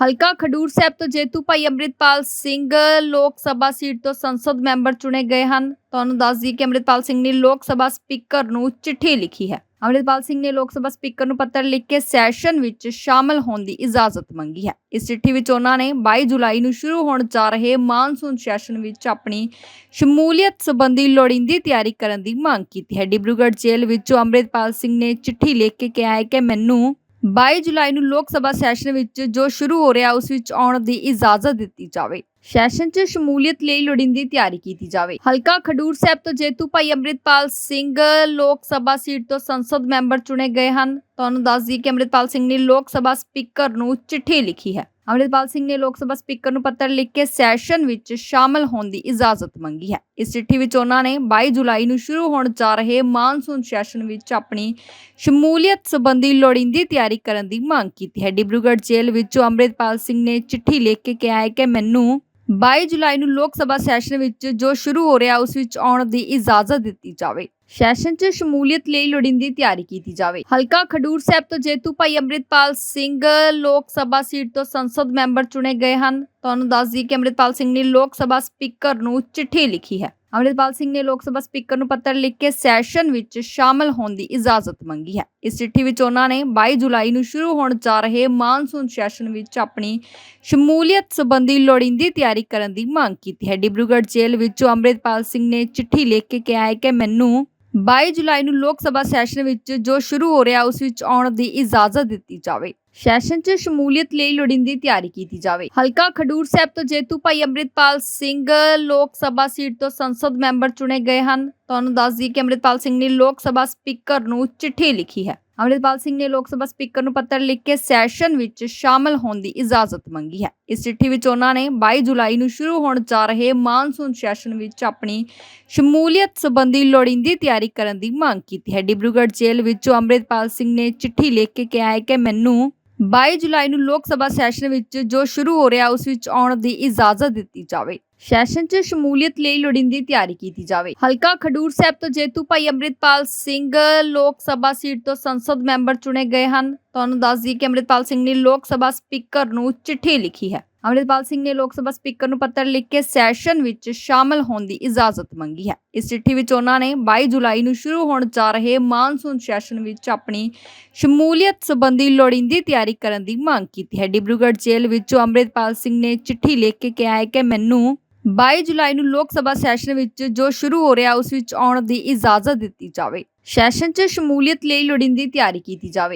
ਹਲਕਾ ਖਡੂਰ ਸਾਹਿਬ ਤੋਂ ਜੇਤੂ ਭਾਈ ਅੰਮ੍ਰਿਤਪਾਲ ਸਿੰਘ ਲੋਕ ਸਭਾ ਸੀਟ ਤੋਂ ਸੰਸਦ ਮੈਂਬਰ ਚੁਣੇ ਗਏ ਹਨ। ਤੁਹਾਨੂੰ ਦੱਸ ਦਈਏ ਕਿ ਅੰਮ੍ਰਿਤਪਾਲ ਸਿੰਘ ਨੇ ਲੋਕ ਸਭਾ ਸਪੀਕਰ ਨੂੰ ਚਿੱਠੀ ਲਿਖੀ ਹੈ। ਅੰਮ੍ਰਿਤਪਾਲ ਸਿੰਘ ਨੇ ਲੋਕ ਸਭਾ ਸਪੀਕਰ ਨੂੰ ਪੱਤਰ ਲਿਖ ਕੇ ਸੈਸ਼ਨ ਵਿੱਚ ਸ਼ਾਮਲ ਹੋਣ ਦੀ ਇਜਾਜ਼ਤ ਮੰਗੀ ਹੈ। ਇਸ ਚਿੱਠੀ ਵਿੱਚ ਉਹਨਾਂ ਨੇ 22 ਜੁਲਾਈ ਨੂੰ ਸ਼ੁਰੂ ਹੋਣ ਜਾ ਰਹੇ ਮਾਨਸੂਨ ਸੈਸ਼ਨ ਵਿੱਚ ਆਪਣੀ ਸ਼ਮੂਲੀਅਤ ਸੰਬੰਧੀ ਲੋੜੀਂਦੀ ਤਿਆਰੀ ਕਰਨ ਦੀ ਮੰਗ ਕੀਤੀ ਹੈ। ਡਿਬਰੂਗੜ੍ਹ ਜੇਲ੍ਹ ਵਿੱਚੋਂ ਅੰਮ੍ਰਿਤਪਾਲ ਸਿੰਘ ਨੇ ਚਿੱਠੀ ਲਿਖ ਕੇ ਕਿਹਾ ਹੈ ਕਿ ਮੈਨੂੰ 22 ਜੁਲਾਈ ਨੂੰ ਲੋਕ ਸਭਾ ਸੈਸ਼ਨ ਵਿੱਚ ਜੋ ਸ਼ੁਰੂ ਹੋ ਰਿਹਾ, ਉਸ ਵਿੱਚ ਆਉਣ ਦੀ ਇਜਾਜ਼ਤ ਦਿੱਤੀ ਜਾਵੇ। ਸੈਸ਼ਨ 'ਚ ਸ਼ਮੂਲੀਅਤ ਲਈ ਲੋੜੀਂਦੀ ਤਿਆਰੀ ਕੀਤੀ ਜਾਵੇ। ਹਲਕਾ ਖਡੂਰ ਸਾਹਿਬ ਤੋਂ ਜੇਤੂ ਭਾਈ ਅੰਮ੍ਰਿਤਪਾਲ ਸਿੰਘ ਲੋਕ ਸਭਾ ਸੀਟ ਤੋਂ ਸੰਸਦ ਮੈਂਬਰ ਚੁਣੇ ਗਏ ਹਨ। ਤੁਹਾਨੂੰ ਦੱਸ ਦਈਏ ਕਿ ਅੰਮ੍ਰਿਤਪਾਲ ਸਿੰਘ ਨੇ ਲੋਕ ਸਭਾ ਸਪੀਕਰ ਨੂੰ ਚਿੱਠੀ ਲਿਖੀ ਹੈ। ਅੰਮ੍ਰਿਤਪਾਲ ਸਿੰਘ ਨੇ ਲੋਕ ਸਭਾ ਸਪੀਕਰ ਨੂੰ ਪੱਤਰ ਲਿਖ ਕੇ ਸੈਸ਼ਨ ਵਿੱਚ ਸ਼ਾਮਲ ਹੋਣ ਦੀ ਇਜਾਜ਼ਤ ਮੰਗੀ ਹੈ। ਇਸ ਚਿੱਠੀ ਵਿੱਚ ਉਹਨਾਂ ਨੇ 22 ਜੁਲਾਈ ਨੂੰ ਸ਼ੁਰੂ ਹੋਣ ਜਾ ਰਹੇ ਮਾਨਸੂਨ ਸੈਸ਼ਨ ਵਿੱਚ ਆਪਣੀ ਸ਼ਮੂਲੀਅਤ ਸੰਬੰਧੀ ਲੋੜੀਂਦੀ ਤਿਆਰੀ ਕਰਨ ਦੀ ਮੰਗ ਕੀਤੀ ਹੈ। ਡਿਬਰੂਗੜ੍ਹ ਜੇਲ੍ਹ ਵਿੱਚੋਂ ਅੰਮ੍ਰਿਤਪਾਲ ਸਿੰਘ ਨੇ ਚਿੱਠੀ ਲਿਖ ਕੇ ਕਿਹਾ ਹੈ ਕਿ ਮੈਨੂੰ 22 ਜੁਲਾਈ ਨੂੰ ਲੋਕ ਸਭਾ ਸੈਸ਼ਨ ਵਿੱਚ ਜੋ ਸ਼ੁਰੂ ਹੋ ਰਿਹਾ ਉਸ ਵਿੱਚ ਆਉਣ ਦੀ ਇਜਾਜ਼ਤ ਦਿੱਤੀ ਜਾਵੇ। ਸੈਸ਼ਨ 'ਚ ਸ਼ਮੂਲੀਅਤ ਲਈ ਲੋੜੀਂਦੀ ਤਿਆਰੀ ਕੀਤੀ ਜਾਵੇ। ਹਲਕਾ ਖਡੂਰ ਸਾਹਿਬ ਤੋਂ ਜੇਤੂ ਭਾਈ ਅੰਮ੍ਰਿਤਪਾਲ ਸਿੰਘ ਲੋਕ ਸਭਾ ਸੀਟ ਤੋਂ ਸੰਸਦ ਮੈਂਬਰ ਚੁਣੇ ਗਏ ਹਨ। ਤੁਹਾਨੂੰ ਦੱਸ ਦਈਏ ਕਿ ਅੰਮ੍ਰਿਤਪਾਲ ਸਿੰਘ ਨੇ ਲੋਕ ਸਭਾ ਸਪੀਕਰ ਨੂੰ ਚਿੱਠੀ ਲਿਖੀ ਹੈ। ਅੰਮ੍ਰਿਤਪਾਲ ਸਿੰਘ ਨੇ ਲੋਕ ਸਭਾ ਸਪੀਕਰ ਨੂੰ ਪੱਤਰ ਲਿਖ ਕੇ ਸੈਸ਼ਨ ਵਿੱਚ ਸ਼ਾਮਲ ਹੋਣ ਦੀ ਇਜਾਜ਼ਤ ਮੰਗੀ ਹੈ। ਇਸ ਚਿੱਠੀ ਵਿੱਚ ਉਹਨਾਂ ਨੇ 22 ਜੁਲਾਈ ਨੂੰ ਸ਼ੁਰੂ ਹੋਣ ਜਾ ਰਹੇ ਮਾਨਸੂਨ ਸੈਸ਼ਨ ਵਿੱਚ ਆਪਣੀ ਸ਼ਮੂਲੀਅਤ ਸੰਬੰਧੀ ਲੋੜੀਂਦੀ ਤਿਆਰੀ ਕਰਨ ਦੀ ਮੰਗ ਕੀਤੀ ਹੈ। ਡਿਬਰੂਗੜ੍ਹ ਜੇਲ੍ਹ ਵਿੱਚੋਂ ਅੰਮ੍ਰਿਤਪਾਲ ਸਿੰਘ ਨੇ ਚਿੱਠੀ ਲਿਖ ਕੇ ਕਿਹਾ ਹੈ ਕਿ ਮੈਨੂੰ 22 ਜੁਲਾਈ ਨੂੰ ਲੋਕ ਸਭਾ ਸੈਸ਼ਨ ਵਿੱਚ ਜੋ ਸ਼ੁਰੂ ਹੋ ਰਿਹਾ, ਉਸ ਵਿੱਚ ਆਉਣ ਦੀ ਇਜਾਜ਼ਤ ਦਿੱਤੀ ਜਾਵੇ। ਸੈਸ਼ਨ 'ਚ ਸ਼ਮੂਲੀਅਤ ਲਈ ਲੋੜੀਂਦੀ ਤਿਆਰੀ ਕੀਤੀ ਜਾਵੇ। ਹਲਕਾ ਖਡੂਰ ਸਾਹਿਬ ਤੋਂ ਜੇਤੂ ਭਾਈ ਅੰਮ੍ਰਿਤਪਾਲ ਸਿੰਘ ਲੋਕ ਸਭਾ ਸੀਟ ਤੋਂ ਸੰਸਦ ਮੈਂਬਰ ਚੁਣੇ ਗਏ ਹਨ। ਤੁਹਾਨੂੰ ਦੱਸ ਦਈਏ ਕਿ ਅੰਮ੍ਰਿਤਪਾਲ ਸਿੰਘ ਨੇ ਲੋਕ ਸਭਾ ਸਪੀਕਰ ਨੂੰ ਚਿੱਠੀ ਲਿਖੀ ਹੈ। ਅੰਮ੍ਰਿਤਪਾਲ ਸਿੰਘ ਨੇ ਲੋਕ ਸਭਾ ਸਪੀਕਰ ਨੂੰ ਪੱਤਰ ਲਿਖ ਕੇ ਸੈਸ਼ਨ ਵਿੱਚ ਸ਼ਾਮਲ ਹੋਣ ਦੀ ਇਜਾਜ਼ਤ ਮੰਗੀ ਹੈ। ਇਸ ਚਿੱਠੀ ਵਿੱਚ ਉਹਨਾਂ ਨੇ 22 ਜੁਲਾਈ ਨੂੰ ਸ਼ੁਰੂ ਹੋਣ ਜਾ ਰਹੇ ਮਾਨਸੂਨ ਸੈਸ਼ਨ ਵਿੱਚ ਆਪਣੀ ਸ਼ਮੂਲੀਅਤ ਸੰਬੰਧੀ ਲੋੜੀਂਦੀ ਤਿਆਰੀ ਕਰਨ ਦੀ ਮੰਗ ਕੀਤੀ ਹੈ। ਡਿਬਰੂਗੜ੍ਹ ਜੇਲ੍ਹ ਵਿੱਚੋਂ ਅੰਮ੍ਰਿਤਪਾਲ ਸਿੰਘ ਨੇ ਚਿੱਠੀ ਲਿਖ ਕੇ ਕਿਹਾ ਹੈ ਕਿ ਮੈਨੂੰ 22 ਜੁਲਾਈ ਨੂੰ ਲੋਕ ਸਭਾ ਸੈਸ਼ਨ ਵਿੱਚ ਜੋ ਸ਼ੁਰੂ ਹੋ ਰਿਹਾ, ਉਸ ਵਿੱਚ ਆਉਣ ਦੀ ਇਜਾਜ਼ਤ ਦਿੱਤੀ ਜਾਵੇ। ਸੈਸ਼ਨ 'ਚ ਸ਼ਮੂਲੀਅਤ ਲਈ ਲੋੜੀਂਦੀ ਤਿਆਰੀ ਕੀਤੀ ਜਾਵੇ। ਹਲਕਾ ਖਡੂਰ ਸਾਹਿਬ ਤੋਂ ਜੇਤੂ ਭਾਈ ਅੰਮ੍ਰਿਤਪਾਲ ਸਿੰਘ ਲੋਕ ਸਭਾ ਸੀਟ ਤੋਂ ਸੰਸਦ ਮੈਂਬਰ ਚੁਣੇ ਗਏ ਹਨ। ਤੁਹਾਨੂੰ ਦੱਸ ਦਈਏ ਕਿ ਅੰਮ੍ਰਿਤਪਾਲ ਸਿੰਘ ਨੇ ਲੋਕ ਸਭਾ ਸਪੀਕਰ ਨੂੰ ਚਿੱਠੀ ਲਿਖੀ ਹੈ। ਅੰਮ੍ਰਿਤਪਾਲ ਸਿੰਘ ਨੇ ਲੋਕ ਸਭਾ ਸਪੀਕਰ ਨੂੰ ਪੱਤਰ ਲਿਖ ਕੇ ਸੈਸ਼ਨ ਵਿੱਚ ਸ਼ਾਮਲ ਹੋਣ ਦੀ ਇਜਾਜ਼ਤ ਮੰਗੀ ਹੈ। ਇਸ ਚਿੱਠੀ ਵਿੱਚ ਉਹਨਾਂ ਨੇ 22 ਜੁਲਾਈ ਨੂੰ ਸ਼ੁਰੂ ਹੋਣ ਜਾ ਰਹੇ ਮਾਨਸੂਨ ਸੈਸ਼ਨ ਵਿੱਚ ਆਪਣੀ ਸ਼ਮੂਲੀਅਤ ਸੰਬੰਧੀ ਲੋੜੀਂਦੀ ਤਿਆਰੀ ਕਰਨ ਦੀ ਮੰਗ ਕੀਤੀ ਹੈ। ਡਿਬਰੂਗੜ੍ਹ ਜੇਲ੍ਹ ਵਿੱਚੋਂ ਅੰਮ੍ਰਿਤਪਾਲ ਸਿੰਘ ਨੇ ਚਿੱਠੀ ਲਿਖ ਕੇ ਕਿਹਾ ਹੈ ਕਿ ਮੈਨੂੰ 22 ਜੁਲਾਈ ਨੂੰ ਲੋਕ ਸਭਾ ਸੈਸ਼ਨ ਵਿੱਚ ਜੋ ਸ਼ੁਰੂ ਹੋ ਰਿਹਾ ਉਸ ਵਿੱਚ ਆਉਣ ਦੀ ਇਜਾਜ਼ਤ ਦਿੱਤੀ ਜਾਵੇ। ਸੈਸ਼ਨ 'ਚ ਸ਼ਮੂਲੀਅਤ ਲਈ ਲੋੜੀਂਦੀ ਤਿਆਰੀ ਕੀਤੀ ਜਾਵੇ।